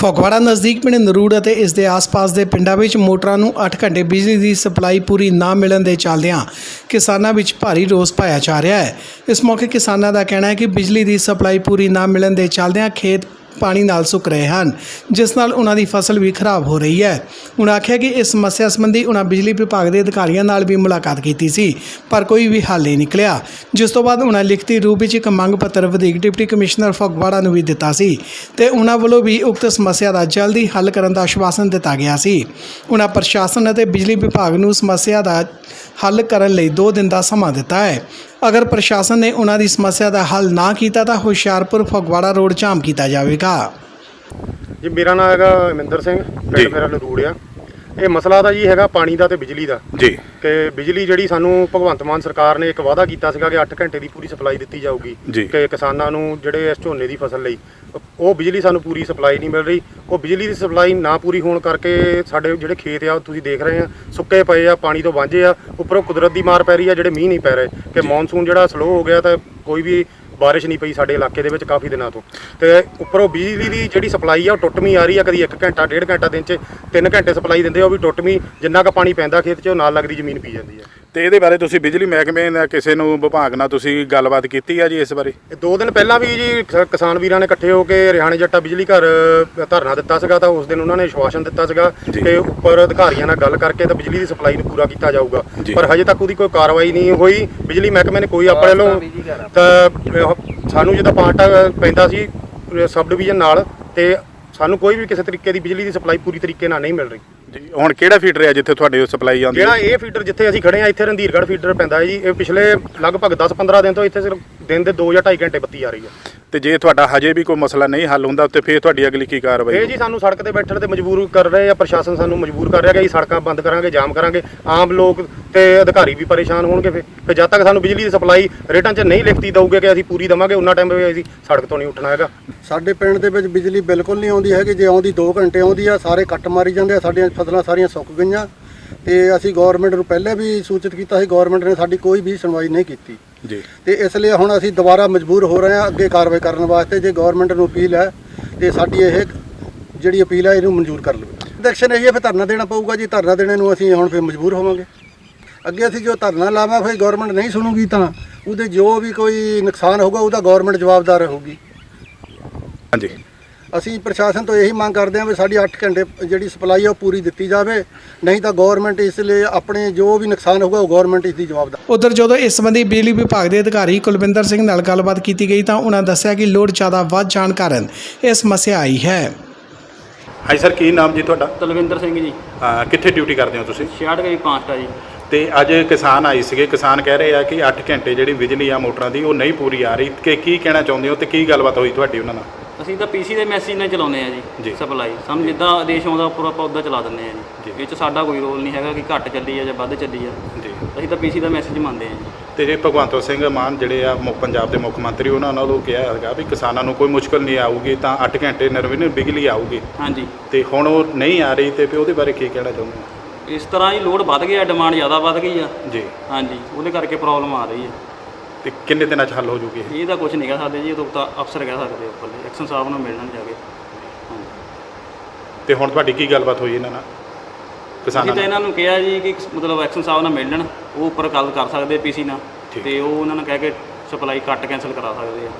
ਫਗਵਾੜਾ ਨਜ਼ਦੀਕ ਪਿੰਡ ਨਰੂੜ ਅਤੇ ਇਸ ਦੇ ਆਸ-ਪਾਸ ਦੇ ਪਿੰਡਾਂ ਵਿੱਚ ਮੋਟਰਾਂ ਨੂੰ 8 ਘੰਟੇ ਬਿਜਲੀ ਦੀ ਸਪਲਾਈ ਪੂਰੀ ਨਾ ਮਿਲਣ ਦੇ ਚੱਲਦਿਆਂ ਕਿਸਾਨਾਂ ਵਿੱਚ ਭਾਰੀ ਰੋਸ ਪਾਇਆ ਜਾ ਰਿਹਾ ਹੈ। ਇਸ ਮੌਕੇ ਕਿਸਾਨਾਂ ਦਾ ਕਹਿਣਾ ਹੈ ਕਿ ਬਿਜਲੀ ਦੀ ਸਪਲਾਈ ਪੂਰੀ ਨਾ ਮਿਲਣ ਦੇ ਚੱਲਦਿਆਂ ਖੇਤ ਪਾਣੀ ਨਾਲ ਸੁੱਕ ਰਹੇ ਹਨ, ਜਿਸ ਨਾਲ ਉਹਨਾਂ ਦੀ ਫਸਲ ਵੀ ਖਰਾਬ ਹੋ ਰਹੀ ਹੈ। ਉਹਨਾਂ ਆਖਿਆ ਕਿ ਇਸ ਸਮੱਸਿਆ ਸੰਬੰਧੀ ਉਹਨਾਂ ਬਿਜਲੀ ਵਿਭਾਗ ਦੇ ਅਧਿਕਾਰੀਆਂ ਨਾਲ ਵੀ ਮੁਲਾਕਾਤ ਕੀਤੀ ਸੀ, ਪਰ ਕੋਈ ਵੀ ਹੱਲ ਨਹੀਂ ਨਿਕਲਿਆ। ਜਿਸ ਤੋਂ ਬਾਅਦ ਉਹਨਾਂ ਲਿਖਤੀ ਰੂਪ ਵਿੱਚ ਇੱਕ ਮੰਗ ਪੱਤਰ ਵਧੀਕ ਡਿਪਟੀ ਕਮਿਸ਼ਨਰ ਫਗਵਾੜਾ ਨੂੰ ਵੀ ਦਿੱਤਾ ਸੀ ਤੇ ਉਹਨਾਂ ਵੱਲੋਂ ਵੀ ਉਕਤ ਸਮੱਸਿਆ ਦਾ ਜਲਦੀ ਹੱਲ ਕਰਨ ਦਾ ਆਸ਼ਵਾਸਨ ਦਿੱਤਾ ਗਿਆ ਸੀ। ਉਹਨਾਂ ਪ੍ਰਸ਼ਾਸਨ ਅਤੇ ਬਿਜਲੀ ਵਿਭਾਗ ਨੂੰ ਸਮੱਸਿਆ ਦਾ ਹੱਲ ਕਰਨ ਲਈ 2 ਦਿਨ ਦਾ ਸਮਾਂ ਦਿੱਤਾ ਹੈ। ਅਗਰ ਪ੍ਰਸ਼ਾਸਨ ਨੇ ਉਹਨਾਂ ਦੀ ਸਮੱਸਿਆ ਦਾ ਹੱਲ ਨਾ ਕੀਤਾ ਤਾਂ ਹੁਸ਼ਿਆਰਪੁਰ ਫਗਵਾੜਾ ਰੋਡ ਜਾਮ ਕੀਤਾ ਜਾਵੇਗਾ ਜੀ ਮੇਰਾ ਨਾਮ ਹੈਗਾ ਮਹਿੰਦਰ ਸਿੰਘ। ਪਿੰਡ ਮੇਰਾ ਨਰੂੜਿਆ ਇਹ ਮਸਲਾ ਤਾਂ ਜੀ ਹੈਗਾ ਪਾਣੀ ਦਾ ਤੇ ਬਿਜਲੀ ਦਾ। ਜੀ। ਕਿ ਬਿਜਲੀ ਜਿਹੜੀ ਸਾਨੂੰ ਭਗਵੰਤ ਮਾਨ ਸਰਕਾਰ ਨੇ ਇੱਕ ਵਾਅਦਾ ਕੀਤਾ ਸੀਗਾ ਕਿ 8 ਘੰਟੇ ਦੀ ਪੂਰੀ ਸਪਲਾਈ ਦਿੱਤੀ ਜਾਊਗੀ। ਜੀ। ਕਿ ਕਿਸਾਨਾਂ ਨੂੰ ਜਿਹੜੇ ਇਸ ਝੋਨੇ ਦੀ ਫਸਲ ਲਈ ਉਹ ਬਿਜਲੀ ਸਾਨੂੰ ਪੂਰੀ ਸਪਲਾਈ ਨਹੀਂ ਮਿਲ ਰਹੀ। ਉਹ ਬਿਜਲੀ ਦੀ ਸਪਲਾਈ ਨਾ ਪੂਰੀ ਹੋਣ ਕਰਕੇ ਸਾਡੇ ਜਿਹੜੇ ਖੇਤ ਆ ਉਹ ਤੁਸੀਂ ਦੇਖ ਰਹੇ ਆ ਸੁੱਕੇ ਪਏ ਆ ਪਾਣੀ ਤੋਂ ਵਾਂਝੇ ਆ ਉੱਪਰੋਂ ਕੁਦਰਤ ਦੀ ਮਾਰ ਪੈ ਰਹੀ ਆ ਜਿਹੜੇ ਮੀਂਹ ਨਹੀਂ ਪੈ ਰਹੇ। ਕਿ ਮੌਨਸੂਨ ਜਿਹੜਾ ਸਲੋ ਹੋ ਗਿਆ ਤਾਂ ਕੋਈ ਵੀ ਬਾਰਿਸ਼ ਨਹੀਂ ਪਈ ਸਾਡੇ ਇਲਾਕੇ ਦੇ ਵਿੱਚ ਕਾਫੀ ਦਿਨਾਂ ਤੋਂ। ਤੇ ਉੱਪਰੋਂ ਬਿਜਲੀ ਦੀ ਜਿਹੜੀ ਸਪਲਾਈ ਆ, ਉਹ ਟੁੱਟਵੀਂ ਆ ਰਹੀ ਆ, ਕਦੀ 1 ਘੰਟਾ 1.5 ਘੰਟਾ ਦਿਨ 'ਚ 3 ਘੰਟੇ ਸਪਲਾਈ ਦਿੰਦੇ ਆ, ਉਹ ਵੀ ਟੁੱਟਵੀਂ। ਜਿੰਨਾ ਕੁ ਪਾਣੀ ਪੈਂਦਾ ਖੇਤ 'ਚ, ਉਹ ਨਾਲ ਲੱਗਦੀ ਜ਼ਮੀਨ ਪੀ ਜਾਂਦੀ ਆ। ਤੇ ਇਹਦੇ ਬਾਰੇ ਤੁਸੀਂ ਬਿਜਲੀ ਮਹਿਕਮੇ ਨਾਲ ਕਿਸੇ ਨੂੰ ਵਿਭਾਗ ਨਾਲ ਤੁਸੀਂ ਗੱਲਬਾਤ ਕੀਤੀ ਆ ਜੀ ਇਸ ਬਾਰੇ? ਇਹ ਦੋ ਦਿਨ ਪਹਿਲਾਂ ਵੀ ਜੀ ਕ- ਕਿਸਾਨ ਵੀਰਾਂ ਨੇ ਇਕੱਠੇ ਹੋ ਕੇ ਰਿਹਾਣੇ ਜੱਟਾ ਬਿਜਲੀ ਘਰ ਧਰਨਾ ਦਿੱਤਾ ਸੀਗਾ ਤਾਂ ਉਸ ਦਿਨ ਉਹਨਾਂ ਨੇ ਆਸ਼ਵਾਸਨ ਦਿੱਤਾ ਸੀਗਾ ਜੀ। ਕਿ ਉੱਪਰ ਅਧਿਕਾਰੀਆਂ ਨਾਲ ਗੱਲ ਕਰਕੇ ਤਾਂ ਬਿਜਲੀ ਦੀ ਸਪਲਾਈ ਨੂੰ ਪੂਰਾ ਕੀਤਾ ਜਾਊਗਾ। ਜੀ। ਪਰ ਹਜੇ ਤੱਕ ਉਹਦੀ ਕੋਈ ਕਾਰਵਾਈ ਨਹੀਂ ਹੋਈ। ਬਿਜਲੀ ਮਹਿਕਮੇ ਨੇ ਕੋਈ ਆਪਣੇ ਵੱਲੋਂ ਤਾਂ ਸਾਨੂੰ ਜਿਹਦਾ ਪਾਰਟ ਪੈਂਦਾ ਸੀ ਸਬ ਡਿਵੀਜ਼ਨ ਨਾਲ ਤੇ ਸਾਨੂੰ ਕੋਈ ਵੀ ਕਿਸੇ ਤਰੀਕੇ ਦੀ ਬਿਜਲੀ ਦੀ ਸਪਲਾਈ ਪੂਰੀ ਤਰੀਕੇ ਨਾਲ ਨਹੀਂ ਮਿਲ ਰਹੀ। ਹੁਣ ਕਿਹੜਾ ਫੀਡਰ ਹੈ ਜਿੱਥੇ ਤੁਹਾਡੇ ਸਪਲਾਈ ਆਉਂਦੀ ਜਿਹੜਾ ਇਹ ਫੀਡਰ ਜਿੱਥੇ ਅਸੀਂ ਖੜੇ ਆ, ਇੱਥੇ ਰੰਧੀਰਗੜ੍ਹ ਫੀਡਰ ਪੈਂਦਾ ਹੈ ਜੀ। ਇਹ ਪਿਛਲੇ ਲਗਭਗ 10-15 ਦਿਨ ਤੋਂ ਇੱਥੇ ਸਿਰਫ ਦਿਨ ਦੇ 2 ਜਾਂ 2.5 ਘੰਟੇ ਬੱਤੀ ਆ ਰਹੀ ਹੈ। ਤੇ ਜੇ ਤੁਹਾਡਾ ਹਜੇ ਵੀ ਕੋਈ ਮਸਲਾ ਨਹੀਂ ਹੱਲ ਹੁੰਦਾ ਤੇ ਫਿਰ ਤੁਹਾਡੀ ਅਗਲੀ ਕੀ ਕਾਰਵਾਈ ਇਹ ਜੀ ਸਾਨੂੰ ਸੜਕ ਤੇ ਬੈਠਣ ਤੇ ਮਜਬੂਰ ਕਰ ਰਹੇ ਆ ਪ੍ਰਸ਼ਾਸਨ ਸਾਨੂੰ ਮਜਬੂਰ ਕਰ ਰਿਹਾ ਕਿ ਅਸੀਂ ਸੜਕਾਂ ਬੰਦ ਕਰਾਂਗੇ ਜਾਮ ਕਰਾਂਗੇ। ਆਮ ਲੋਕ ਤੇ ਅਧਿਕਾਰੀ ਵੀ ਪਰੇਸ਼ਾਨ ਹੋਣਗੇ ਫਿਰ। ਫਿਰ ਜਦ ਤੱਕ ਸਾਨੂੰ ਬਿਜਲੀ ਦੀ ਸਪਲਾਈ ਰੇਟਾਂ 'ਚ ਨਹੀਂ ਲਿਖਤੀ ਦਊਗੇ ਕਿ ਅਸੀਂ ਪੂਰੀ ਦਵਾਂਗੇ ਉਹਨਾਂ ਟਾਈਮ ਵੀ ਅਸੀਂ ਸੜਕ ਤੋਂ ਨਹੀਂ ਉੱਠਣਾ ਹੈਗਾ। ਸਾਡੇ ਪਿੰਡ ਦੇ ਵਿੱਚ ਬਿਜਲੀ ਬਿਲਕੁਲ ਨਹੀਂ ਆਉਂਦੀ ਹੈਗੀ ਜੇ ਆਉਂਦੀ 2 ਘੰਟੇ ਆਉਂਦੀ ਆ ਸਾਰੇ ਕੱਟ ਮਾਰੀ ਜਾਂਦੇ ਆ ਸਾਡੀਆਂ ਫਸਲਾਂ ਸਾਰੀਆਂ ਸੁੱਕ ਗਈਆਂ। ਤੇ ਅਸੀਂ ਗਵਰਨਮੈਂਟ ਨੂੰ ਪਹਿਲੇ ਵੀ ਸੂਚਿਤ ਕੀਤਾ ਸੀ ਗਵਰਨਮੈਂਟ ਨੇ ਸਾਡੀ ਕੋਈ ਵੀ ਸੁਣਵਾਈ ਨਹੀਂ ਕੀਤੀ। ਜੀ। ਤੇ ਇਸ ਲਈ ਹੁਣ ਅਸੀਂ ਦੁਬਾਰਾ ਮਜਬੂਰ ਹੋ ਰਹੇ ਹਾਂ ਅੱਗੇ ਕਾਰਵਾਈ ਕਰਨ ਵਾਸਤੇ ਜੇ ਗਵਰਨਮੈਂਟ ਨੂੰ ਅਪੀਲ ਹੈ ਤੇ ਸਾਡੀ ਇਹ ਜਿਹੜੀ ਅਪੀਲ ਹੈ ਇਹਨੂੰ ਮਨਜ਼ੂਰ ਕਰ ਲਵੇ। ਦੈਕਸ਼ਨ ਇਹ ਹੈ ਫਿਰ ਧਰਨਾ ਦੇਣਾ ਪਊਗਾ ਜੀ। ਧਰਨਾ ਦੇਣੇ ਨੂੰ ਅਸੀਂ ਹੁਣ ਫਿਰ ਮਜਬੂਰ ਹੋਵਾਂਗੇ। ਅੱਗੇ ਅਸੀਂ ਜੋ ਧਰਨਾ ਲਾਵਾਂ ਫਿਰ ਗਵਰਨਮੈਂਟ ਨਹੀਂ ਸੁਣੂਗੀ ਤਾਂ ਉਹਦੇ ਜੋ ਵੀ ਕੋਈ ਨੁਕਸਾਨ ਹੋਊਗਾ ਉਹਦਾ ਗਵਰਨਮੈਂਟ ਜਵਾਬਦਾਰ ਹੋਊਗੀ ਹਾਂਜੀ। ਅਸੀਂ ਪ੍ਰਸ਼ਾਸਨ ਤੋਂ ਇਹੀ ਮੰਗ ਕਰਦੇ ਹਾਂ ਵੀ ਸਾਡੀ 8 ਘੰਟੇ ਜਿਹੜੀ ਸਪਲਾਈ ਆ ਉਹ ਪੂਰੀ ਦਿੱਤੀ ਜਾਵੇ। ਨਹੀਂ ਤਾਂ ਗਵਰਨਮੈਂਟ ਇਸ ਲਈ ਆਪਣੇ ਜੋ ਵੀ ਨੁਕਸਾਨ ਹੋਊਗਾ ਉਹ ਗਵਰਨਮੈਂਟ ਇਸ ਦੀ ਜਵਾਬਦਾਰ। ਉਧਰ ਜਦੋਂ ਇਸ ਸੰਬੰਧੀ ਬਿਜਲੀ ਵਿਭਾਗ ਦੇ ਅਧਿਕਾਰੀ ਕੁਲਵਿੰਦਰ ਸਿੰਘ ਨਾਲ ਗੱਲਬਾਤ ਕੀਤੀ ਗਈ ਤਾਂ ਉਹਨਾਂ ਦੱਸਿਆ ਕਿ ਲੋਡ ਜ਼ਿਆਦਾ ਵੱਧ ਜਾਣ ਕਾਰਨ ਇਹ ਸਮੱਸਿਆ ਆਈ ਹੈ। ਹਾਂਜੀ ਸਰ ਕੀ ਨਾਮ ਜੀ ਤੁਹਾਡਾ? ਤਲਵਿੰਦਰ ਸਿੰਘ ਜੀ। ਅਹ ਕਿੱਥੇ ਡਿਊਟੀ ਕਰਦੇ ਹੋ ਤੁਸੀਂ? 66 ਗਈ ਪਾਂਚਟਾ ਜੀ। ਤੇ ਅੱਜ ਕਿਸਾਨ ਆਏ ਸੀਗੇ। ਕਿਸਾਨ ਕਹਿ ਰਹੇ ਆ ਕਿ 8 ਘੰਟੇ ਜਿਹੜੀ ਬਿਜਲੀ ਆ ਮੋਟਰਾਂ ਦੀ ਉਹ ਨਹੀਂ ਪੂਰੀ ਆ ਰਹੀ। ਕਿ ਕੀ ਕਹਿਣਾ ਚਾਹੁੰਦੇ ਹੋ ਤੇ ਕੀ ਗੱਲਬਾਤ ਹੋਈ ਤੁਹਾਡੀ ਉਹਨਾਂ ਨਾਲ? ਅਸੀਂ ਤਾਂ ਪੀਸੀ ਦੇ ਮੈਸੇਜ ਨਾਲ ਚਲਾਉਂਦੇ ਆ ਜੀ। ਸਪਲਾਈ ਸਾਨੂੰ ਜਿੱਦਾਂ ਆਦੇਸ਼ ਆਉਂਦਾ ਉੱਪਰ ਆਪਾਂ ਉੱਦਾਂ ਚਲਾ ਦਿੰਦੇ ਆ ਜੀ। ਜੀ। ਇਹ ਚ ਸਾਡਾ ਕੋਈ ਰੋਲ ਨਹੀਂ ਹੈਗਾ ਕਿ ਘੱਟ ਚੱਲੀ ਆ ਜਾਂ ਵੱਧ ਚੱਲੀ ਆ। ਜੀ। ਅਸੀਂ ਤਾਂ ਪੀਸੀ ਦਾ ਮੈਸੇਜ ਮੰਨਦੇ ਆ ਜੀ। ਤੇ ਜੇ ਭਗਵੰਤ ਸਿੰਘ ਮਾਨ ਜਿਹੜੇ ਆ ਮੁੱਖ ਪੰਜਾਬ ਦੇ ਮੁੱਖ ਮੰਤਰੀ ਉਹਨਾਂ ਨਾਲ ਉਹ ਕਿਹਾ ਹੈਗਾ ਵੀ ਕਿਸਾਨਾਂ ਨੂੰ ਕੋਈ ਮੁਸ਼ਕਲ ਨਹੀਂ ਆਊਗੀ ਤਾਂ 8 ਘੰਟੇ ਨਿਰਵਿਘਨ ਬਿਜਲੀ ਆਊਗੀ। ਹਾਂਜੀ। ਤੇ ਹੁਣ ਉਹ ਨਹੀਂ ਆ ਰਹੀ ਤੇ ਫਿਰ ਉਹਦੇ ਬਾਰੇ ਕੀ ਕਹਿਣਾ ਚਾਹੁੰਦੇ ਹੋ? ਇਸ ਤਰ੍ਹਾਂ ਹੀ ਲੋਡ ਵੱਧ ਗਿਆ ਡਿਮਾਂਡ ਜ਼ਿਆਦਾ ਵੱਧ ਗਈ ਆ। ਜੀ। ਹਾਂਜੀ ਉਹਦੇ ਕਰਕੇ ਪ੍ਰੋਬਲਮ ਆ ਰਹੀ ਹੈ ਤੇ ਕਿੰਨੇ ਦਿਨਾਂ 'ਚ ਹੱਲ ਹੋ ਜੂਗੀ ਇਹ? ਇਹ ਤਾਂ ਕੁਝ ਨਹੀਂ ਕਹਿ ਸਕਦੇ ਜੀ ਇਹ ਤਾਂ ਅਫਸਰ ਕਹਿ ਸਕਦੇ ਉੱਪਰਲੇ ਐਕਸ਼ਨ ਸਾਹਿਬ ਨੂੰ ਮਿਲਣ ਜਾ ਕੇ। ਤੇ ਹੁਣ ਤੁਹਾਡੀ ਕੀ ਗੱਲਬਾਤ ਹੋਈ ਇਹਨਾਂ ਨਾਲ? ਅਸੀਂ ਕਿਸਾਨਾਂ ਤਾਂ ਨਾਲ? ਇਹਨਾਂ ਨੂੰ ਕਿਹਾ ਜੀ ਕਿ ਮਤਲਬ ਐਕਸ਼ਨ ਸਾਹਿਬ ਨਾਲ ਮਿਲਣ ਉਹ ਉੱਪਰ ਗੱਲ ਕਰ ਸਕਦੇ ਪੀਸੀ ਨਾਲ। ਠੀਕ। ਤੇ ਉਹ ਉਹਨਾਂ ਨੂੰ ਕਹਿ ਕੇ ਸਪਲਾਈ ਕੱਟ ਕੈਨਸਲ ਕਰਾ ਸਕਦੇ ਆ।